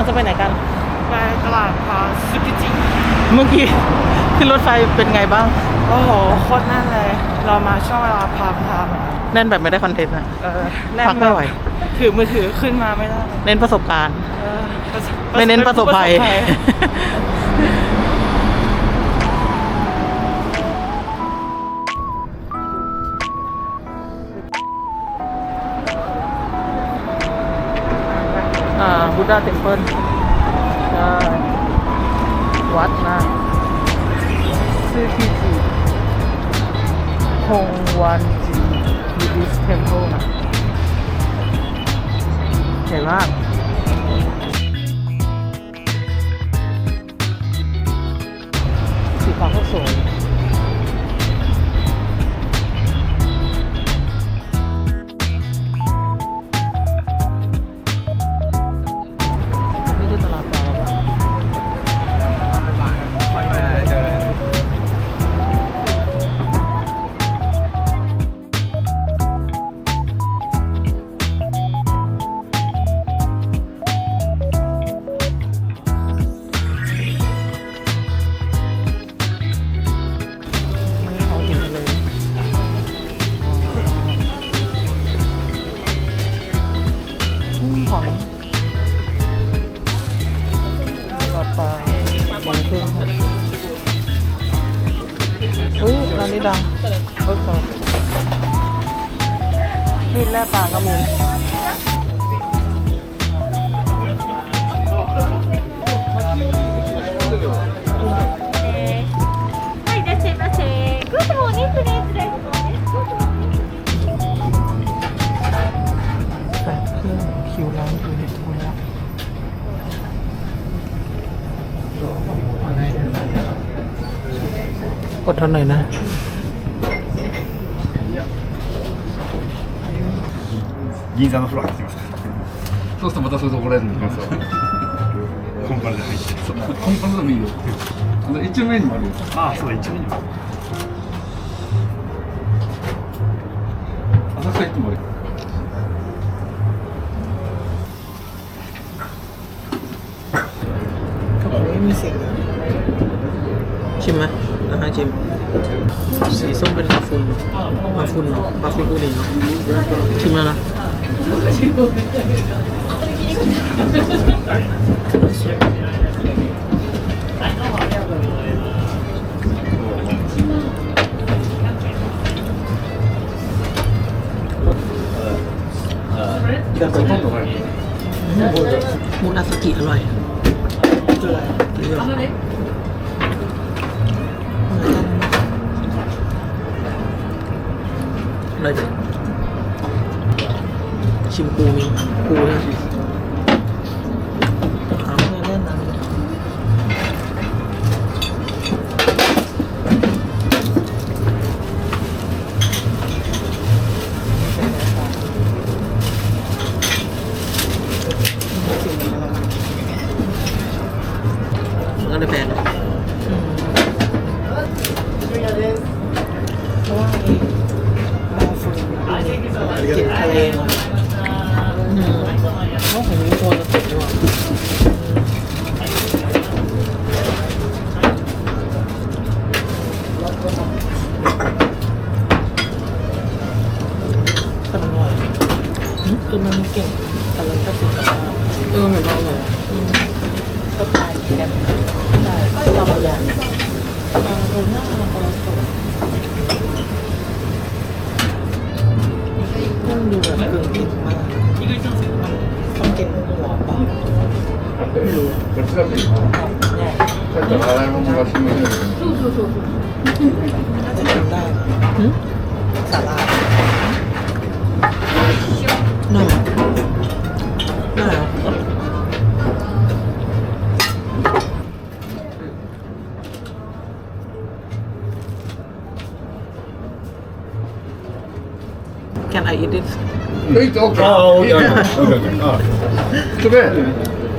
ลังจะไปไหนกัน ไปตลาดพาซุกิจิ เมื่อกี้ขึ้นรถไฟเป็นไงบ้าง โอ้โหโคตรแน่นเลย เรามาช่วงเวลาพามไทม์อะแน่นแบบไม่ได้คอนเทนต์อะเออแน่นพักไม่ไหว ถือมือถือขึ้นมาไม่ได้ เน้นประสบการณ์ เออประสบไม่เน้นประสบภัย ประสบภัย ดดาเต็มเพิลใช่วัดนะซื่อที่จีฮงวันจีบูดิสเทมเพิลนะใหญ่มาก หอมปลาปลาบางเครื่องครับเฮ้ยร้านนี้ดังเฮ้ยครับมีดแล่ปลากระมู อดทนหน่อยนะ 銀座のフロアに行きますかそうするとまたそういうところに行きますよ。コンパルで入ってそうコンパスでもいいよ。あの一面にもあるよ。ああそうだ一面にも浅草行ってもあるよ。 กระเป๋า นะฮะชิม สีส้มเป็นมาฟุนมาฟุนเนาะมาฟุนอุลินเนาะชิมแล้วนะมูนาสกิอร่อยเลือก เลยชิมปูมีปูเนี่ย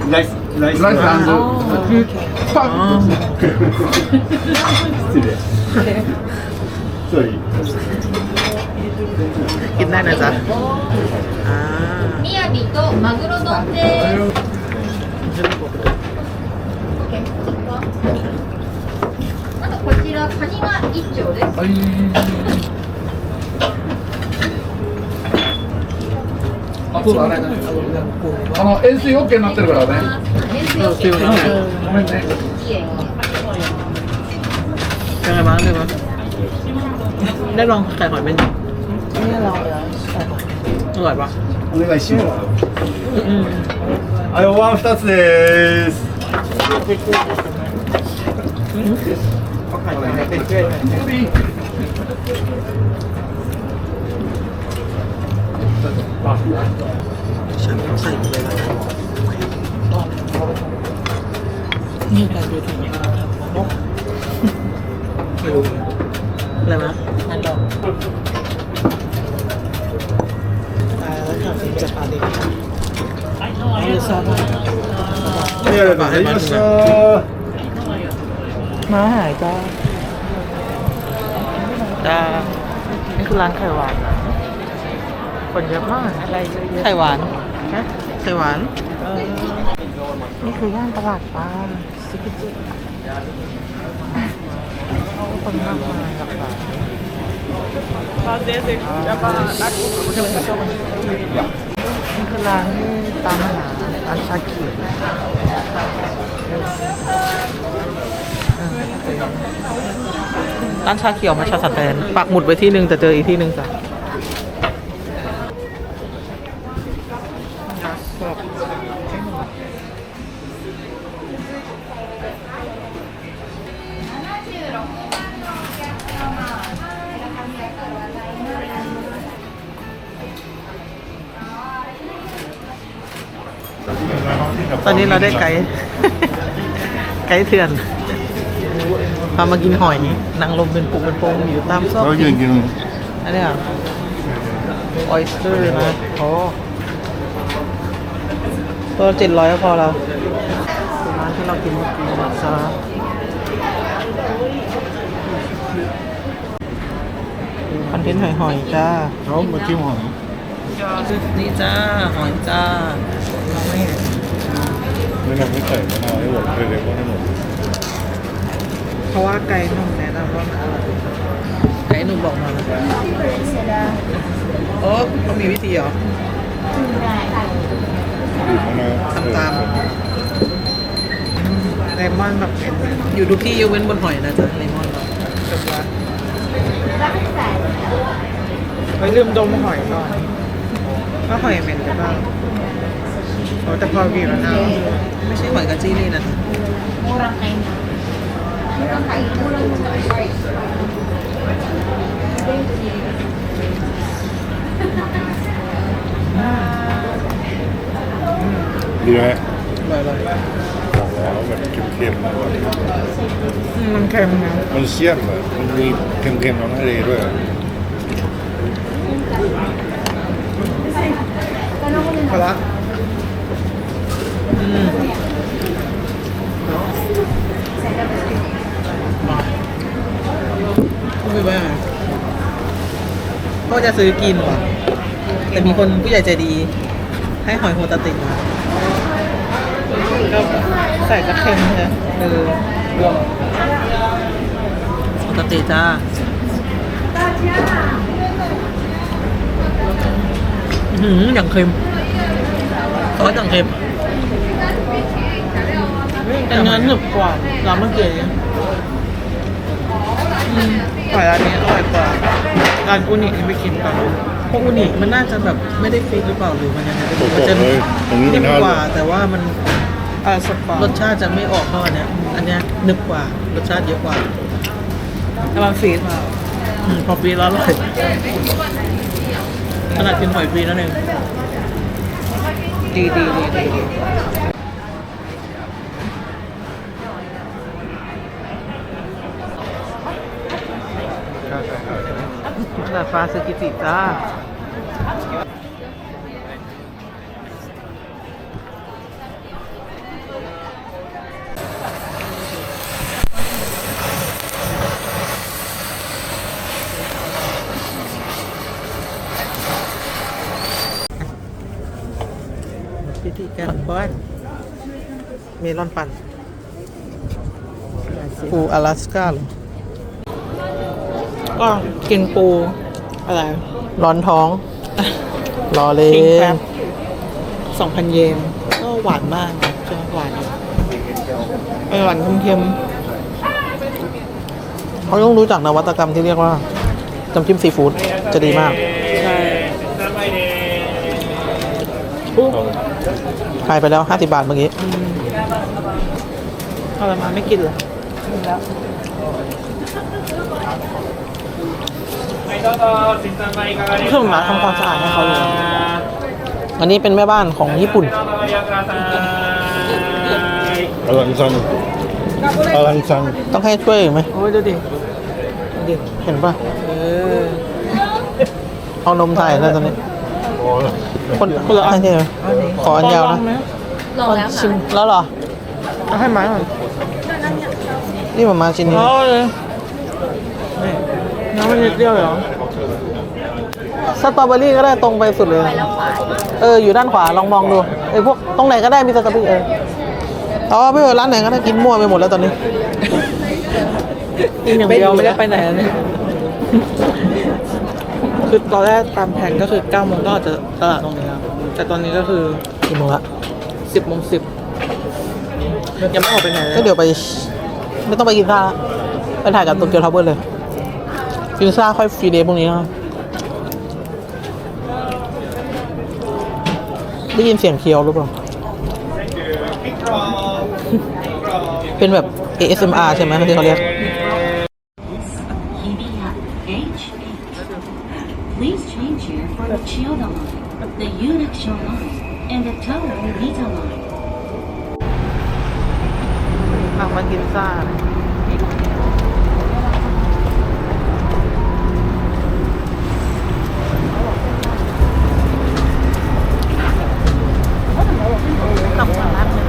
スライスライスあーパン。失礼そういい กินได้นะจ๊ะอ่า みやびとマグロ丼です。 ขึ้นปกติ あとこちらカニが一丁です あ、そうだね。あの塩水 OK になってるからね。塩水 เออฟิล を นั้น ごめんね。きれいに ยังไงบ้างเลยวะได้ลองไข่หอยเป็นยัง นี่เราแล้วใส่ อร่อยปะ お願いします。 อืม はい、お椀二つです。 ฉันใส่ไปแล้วนี่การดูถึงไม่รู้อะไรนะอันดอกยแล้วค่ะจะปาดีเรือซาไม่อะไรแบบนี้ามาหายจ้าจ้านี่คือร้านไข่หวานนะ คนเยอะมากอะไรเยอะไข่หวานนะไข่หวานๆเออนี่คืย่านตลาดปลาซิกิจิคนมากมายหลากหลายตอนเด็กจะมานัดนี่คือร้านที่ตามหาร้านชาเขียวร้านชาเขียวมาชาสแตนปักหมุดไว้ที่หนึ่งแต่เจออีกที่หนึ่งจ้ะ อบตอนนี้เราได้ไกด์ไกด์เถื่อนพามากินหอยนางลมเป็นปุกเป็นโปงอยู่ตามซอกอันนี้อะออยสเตอร์นะโอ้ ตัวเจ็ดร้อยก็พอเราร้านที่เรากินเมื่อกี้นะครัคอนเทนต์หอยหอยจ้าเขาเมื่อกี้หอยชุดนี้จ้าหอยจ้าไม่ไม่ทำไม่ใส่ไม่เอาให้หมดเลยเลยก็ให้หมดเพราะว่าไก่หนุ่มแนะนำว่ามันอร่อยไก่หนุ่มบอกมาโอ้เขามีวิธีเหรอ บีบมะนาวทำตาม เลมอนแบบอยู่ทุกที่ยกเว้นบนหอยนะจ๊ะเลมอนแบบจบละไปลืมดมหอยก่อนก็หอยเหม็นหรือเปล่าโอ้แต่พอบีบแล้วนะไม่ใช่หอยกระจี้นี่นะ ดีไหมอร่อยอร่อยบอกแล้วแบบเค็มๆนะมันเค็มนะมันเชี่ยมอะมันมีเค็มๆน้ำทะเลด้วยพอละอืมไม่บ้าพ่อจะซื้อกินว่ะแต่มีคนผู้ใหญ่ใจดี ให้หอยโฮตาติมาก็ ใส่กระเค็มใช่ไหมเออรวมโฮตาติจ้าอื้อหืออย่างเค็มซอสอย่างเค็มแต่เนื้อหนึบกว่าร้านเมื่อกี้อืมหอยร้านนี้อร่อยกว่าร้านอุนิที่ไปกินกันพวกอุนิมันน่าจะแบบไม่ได้ฟิกหรือเปล่าหรือมันยังไงไม่รู้มันจะเลยตรงนี้นิ่มน่ากว่าแต่ว่ามัน อ่าสปารสชาติจะไม่ออกเท่าอันเนี้ยอันเนี้ยหนึบกว่ารสชาติเยอะกว่าแต่มันฟรีมาอืมพอฟรีแล้วอร่อยขนาดกินหอยฟรีนั่นเองดีดีดีดีดีดาดฟ้าซึกิจิจ้า เมลอนปั่นปูอลาสก้าเหรอก็กินปูอะไร ร้อนท้อง รอเลยคิงแครบสองพันเยน ก็หวานมากนะจะหวานอยู่เออหวานเค็มเขาต้องรู้จักนวัตกรรมที่เรียกว่าน้ำจิ้มซีฟู้ดจะดีมาก ๆใช่ขายไปแล้ว50บาทเมื่อกี้เอาอะไรมาไม่กินเหรอเครื่องหมาทำความสะอาดให้เขาเลยอันนี้เป็นแม่บ้านของญี่ปุ่นอลังซังอลังซังต้องให้ช่วยไหมโอ้ยดูดิดูดิเห็นปะเออเอานมใส่แล้วตอนนี้พอแล้ว คนคนละอันใช่ไหมขออันยาวนะลองแล้วชิมค่ะแล้วเหรอเอาให้หมาก่อนนี่ประมาณชิ้นนี้เพราะเลยนี่น้ำมันนิดเดียวเหรอสตรอเบอรี่ก็ได้ตรงไปสุดเลยไปแล้วขวาเออ อยู่ด้านขวาลองมองดูไอ้ยพวกตรงไหนก็ได้มีสตรอเบอรี่เออเอาว่าพี่เออร้านไหนก็ได้กินมั่วไปหมดแล้วตอนนี้กินอย่างเดียวไม่ได้ไปไหนเลย คือตอนแรกตามแผนก็คือ9โมงก็อาจจะตลาดตรงนี้ครับแต่ตอนนี้ก็คือกี่โมงละ10โมง10ยังไม่ออกไปไหนเลก็ยเดี๋ยวไป ไม่ต้องไปกินข้าวละไปถ่ายกับโตเกียวทาวเวอร์เลย กินซ่าค่อยฟรีเดย์พรุ่งนี้นะครับได้ยินเสียงเคียวหรือเปล่า เป็นแบบ ASMR ใช่ไหมที่เขาเรียก here for the Chiyoda line, the Yunaksho line, and the Tower Rita line. อะมากินซ่า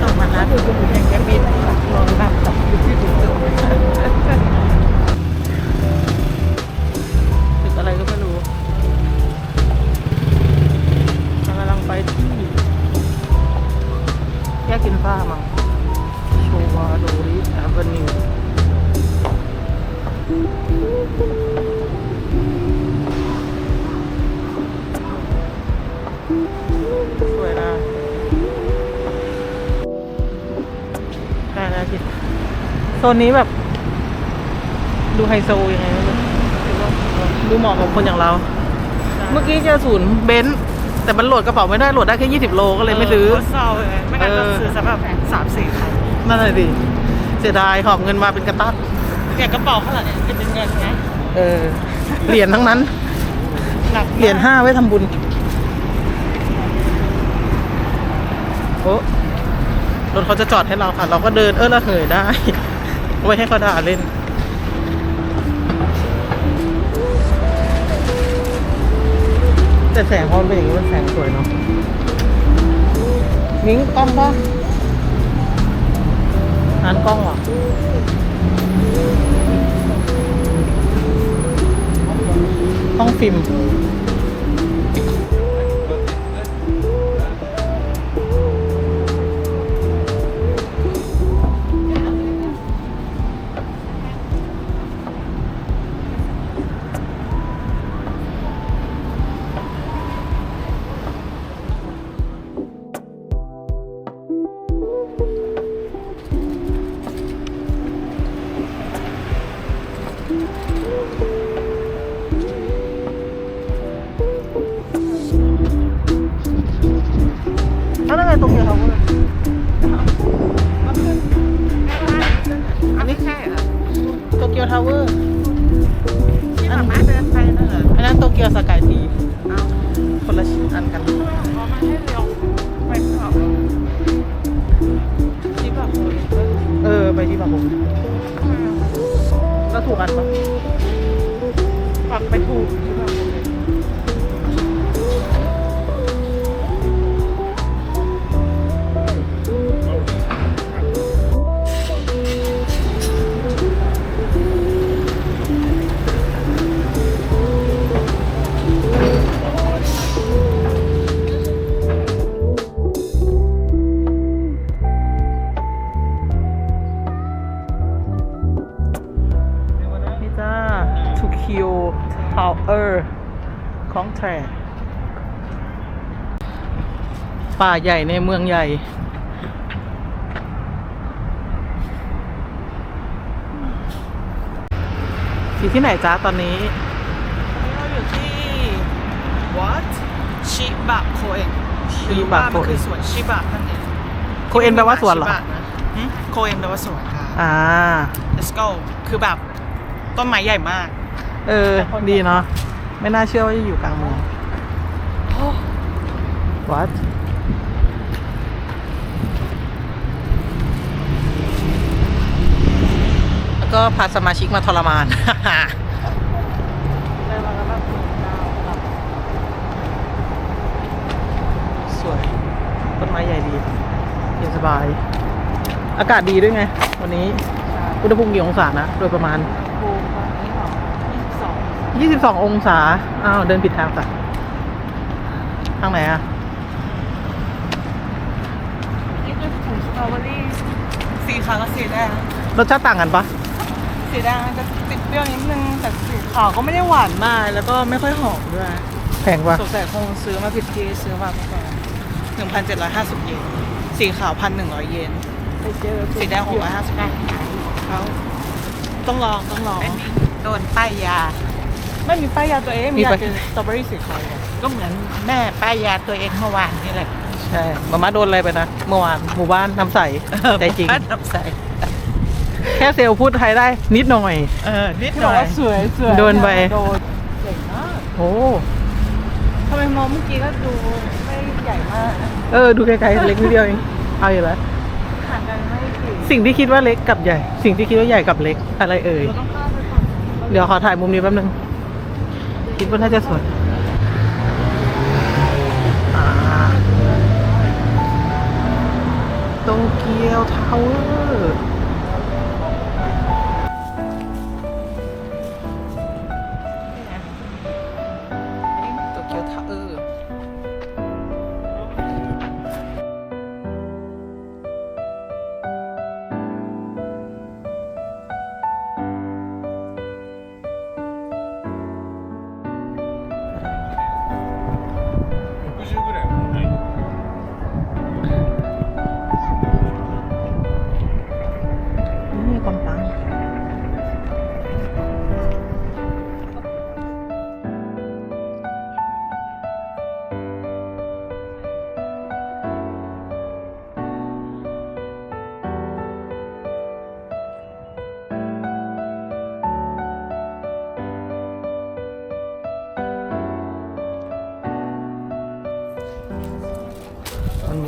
ต้อง ได้แล้วจิโซนนี้แบบ ดูไฮโซยังไงไม่รู้ดูเหมาะกับคนอย่างเรา เมื่อกี้เจอศูนย์เบนซ์แต่มันโหลดกระเป๋าไม่ได้โหลดได้แค่20โลก็เลยไม่ซื้อเศร้าเลยไม่งั้นก็ซื้อสักแบบสามสี่คันนั่นเลยดิเสียดายหอบเงินมาเป็นกระตัดเนี่ยกระเป๋าขนาดนี้จะเป็นเงินไงเออเหรียญทั้งนั้นหนักมากเหรียญห้าไว้ทำบุญโอ้ รถเขาจะจอดให้เราค่ะ เราก็เดินเออระเหยได้ ไว้ให้เขาด่าเล่น แต่แสงพอมเป็นอย่างนี้มันแสงสวยเนาะมิ้งกล้องปะร้านกล้องเหรอต้องฟิล์ม ทรป่าใหญ่ในเมืองใหญ่อยู่ที่ไหนจ้าตอนนี้ เราอยู่ที่ what ชิบะโคเอนชิบะโคเอ็นหรือว่ามันคือสวนชิบะนั่นเองโคเอ็นแปลว่าสวนเหรอชิบะนะหึโคเอนแปลว่าสวนค่ะ อ่า let's go คือแบบต้นไม้ใหญ่มาก เออ ดีเนาะ ไม่น่าเชื่อว่าจะอยู่กลางเมือง What แล้วก็พาสมาชิกมาทรมาน สวย ต้นไม้ใหญ่ดีเย็นสบาย อากาศดีด้วยไง วันนี้ อุณหภูมิกี่องศานะ โดยประมาณ 22 องศา อ้าว เดินผิดทางจ้ะทางไหนอะนี่คือผงสตรอเบอรี่สีขาวกับสีแดงรสชาติต่างกันปะสีแดงมันจะติดเปรี้ยวนิดนึงแต่สีขาวก็ไม่ได้หวานมาก แล้วก็ไม่ค่อยหอมด้วยแพงปะสงสัยคงซื้อมาผิดที่ซื้อมาประมาณหนึ่งพันเจ็ดร้อยห้าสิบเยนสีขาวพันหนึ่งร้อยเยนสีแดงหกร้อยห้าสิบเขาต้องลองต้องลองโดนป้ายยา ไม่มีป้ายยาตัวเองมีมีอยากป้ายกินสตรอเบอรี่สีขาวอะก็เหมือนแม่ป้ายยาตัวเองเมื่อวานนี่แหละใช่มาม่าโดนอะไรไปนะเมื่อวานหมู่บ้านน้ำใสใจจริงบ้านน้ำใสแค่เซลล์พูดไทยได้นิดหน่อย เออ นิดที่หบน่อกอยว่าสวยสวยโดนไปโดนเจ๋งมากโอ้ทำไมมองเมื่อกี้ก็ดูไม่ใหญ่มาก เออ ดูไกลๆเล็กนิดเดียวเอง เอาอยู่แล้วห่างกันไม่กี่สิ่งที่คิดว่าเล็กกับใหญ่ สิ่งที่คิดว่าใหญ่กับเล็กอะไรเอ่ยเราต้องข้ามไปฝั่งเดี๋ยวขอถ่ายมุมนี้แป๊บนึง คิดว่าน่าจะสวยโตเกียวทาวเวอร์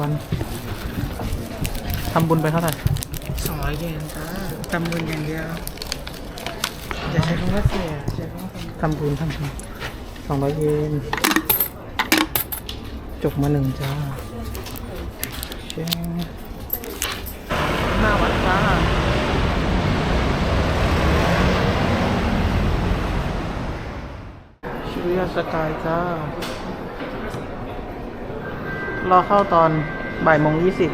วันวันๆทำบุญไปเท่าไหร่สองร้อยเยนจ้าจำบุญอย่างเดียวอย่าใช้คำว่าเสียใช้คำว่าทำบุญทำบุญสองร้อยเยนจบมาหนึ่งจ้าเชงห้าวัดจ้าชิวิยาสกายจ้า รอเข้าตอนบ่ายโมงยี่สิบ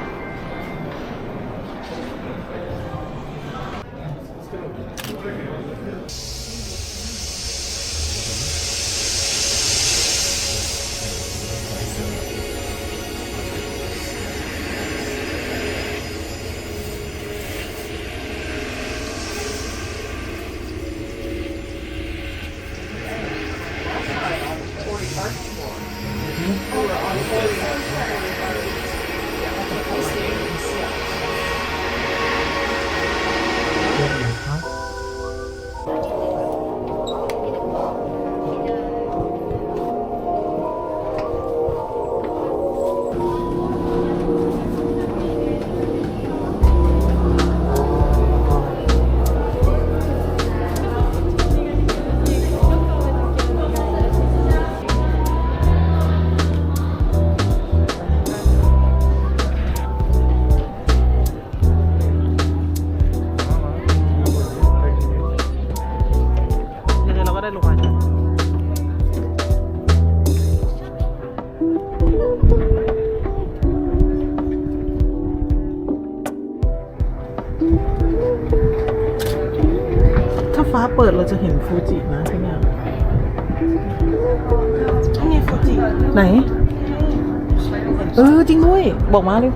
บอกมาเลย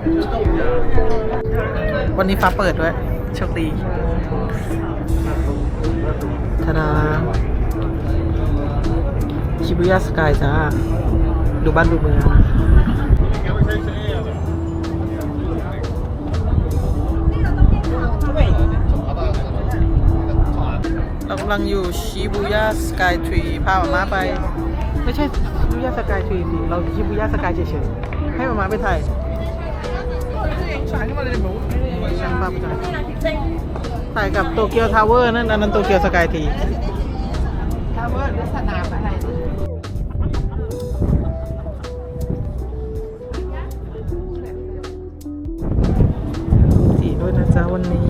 วันนี้ฟ้าเปิดด้วยโชคดีทาดาชิบุย่าสกายจ้า ดูบ้านดูเมืองเรากำลังอยู่ชิบูย่าสกายทรีพามามาไป ไม่ใช่ชิบูย่าสกายทรีสิเราชิบูย่าสกายเฉยๆ ให้มามาไปถ่าย ช่างภาพจ้ะถ่ายกับโตเกียวทาวเวอร์นั่นอันนั้นโตเกียวสกายทีทาวเวอร์หรือสนามอะไรสีด้วยนะจ๊ะวันนี้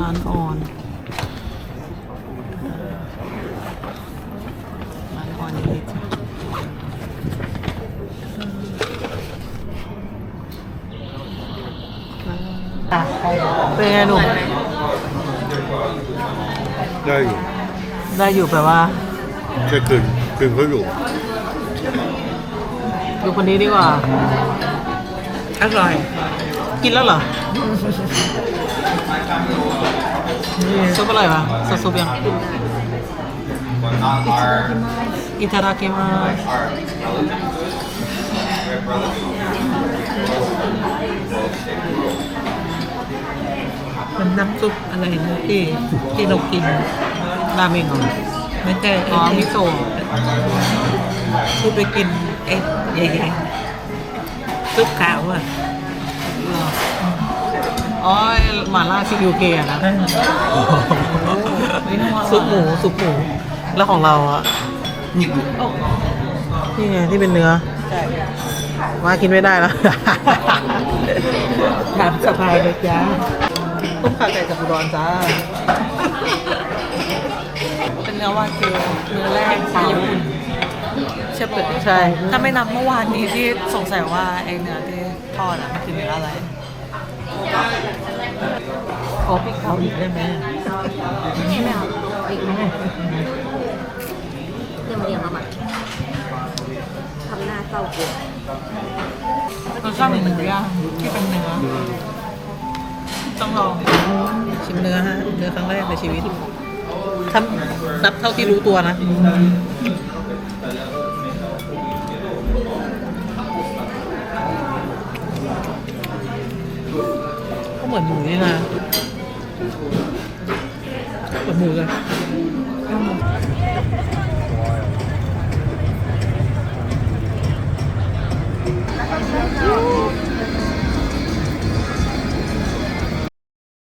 ร้านออนร้านออนนี่จ้ะเป็นไงหนุ่มได้อยู่ ได้อยู่แปลว่าแค่กึ่งกึ่งเขาอยู่ดูคนนี้ดีกว่าอร่อย กินแล้วเหรอ ซุปอร่อยปะซดซุปยังอิตาดากิมาสมันน้ำซุปอะไรนะที่ที่เรากินราเมงเหรอไม่ใช่อ๋อมิโซะที่ไปกินไอ้ใหญ่ๆซุปขาวอะเหรอ อ๋อไอ้หม่าล่าที่ยูเคอะนะซุปหมูซุปหมู แล้วของเราอะนี่ไงที่เป็นเนื้อว่ากินไม่ได้แล้วถามสบายเลยจ้าต้มขาไก่กับอุดรจ้า เป็นเนื้อวากิวเนื้อแรกที่ญี่ปุ่นใช่ปะใช่ ถ้าไม่นับเมื่อวานนี้ที่สงสัยว่าไอ้เนื้อที่ทอดอะมันคือเนื้ออะไร ขอพริกเขาอีกได้ไหมไม่เอาอีกไหมเรื่องเรียงมาใหม่ทำหน้าเศร้ากลัวรสชาติเหมือนหมูย่างที่เป็นเนื้อต้องลองชิมเนื้อฮะเนื้อครั้งแรกในชีวิตถ้านับเท่าที่รู้ตัวนะ เหมือนหมูนี่นะเหมือนหมูเลยอืม